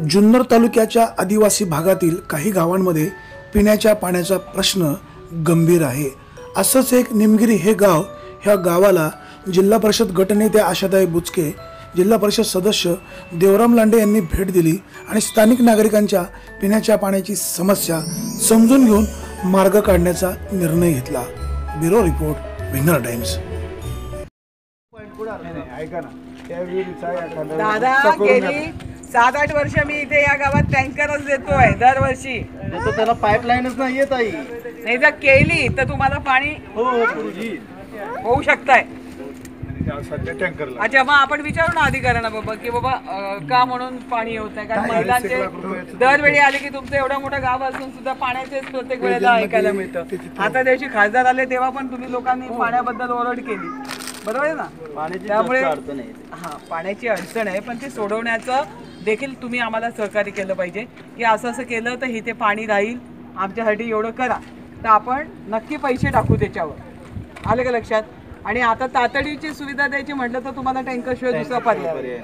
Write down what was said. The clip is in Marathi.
जुन्नर तालुक्याच्या आदिवासी भागातील काही गावांमध्ये पिण्याच्या पाण्याचा प्रश्न गंभीर आहे. असंच एक निमगिरी हे गाव ह्या गावाला जिल्हा परिषद गटनेते आशाताई बुचके जिल्हा परिषद सदस्य देवराम लांडे यांनी भेट दिली आणि स्थानिक नागरिकांच्या पिण्याच्या पाण्याची समस्या समजून घेऊन मार्ग काढण्याचा निर्णय घेतला. ब्युरो रिपोर्ट विंगर टाइम्स. ऐका ना दादा गेली. सात आठ वर्ष मी इथे या गावात टँकरच देतोय दरवर्षी. नाही तर त्याला पाईपलाईनच नाही येत आई. नाही जर केली तर तुम्हाला पाणी हो हो गुरुजी होऊ शकताय. सध्या टँकरला. अच्छा मग आपण विचारू ना अधिकाऱ्यांना बाबा की बाबा अं, का म्हणून पाणी होत नाही? कारण महिलांचे दरवेळी आले की तुमचं एवढं मोठं गाव असून सुद्धा पाण्याचेच प्रत्येक वेळेला ऐकायला मिळतं. आता दिवशी खासदार आले तेव्हा पण तुम्ही लोकांनी पाण्याबद्दल ओरड केली. बरोबर आहे ना? त्यामुळे हा पाण्याची अडचण आहे पण ते सोडवण्याचं देखील तुम्ही आम्हाला सहकार्य केलं पाहिजे. की असं असं केलं तर इथे पाणी राहील. आमच्यासाठी एवढं करा. तर आपण नक्की पैसे टाकू त्याच्यावर. आलं का लक्षात? आणि आता तातडीची सुविधा द्यायची म्हटलं तर तुम्हाला टँकरशिवाय दुसरा पर्याय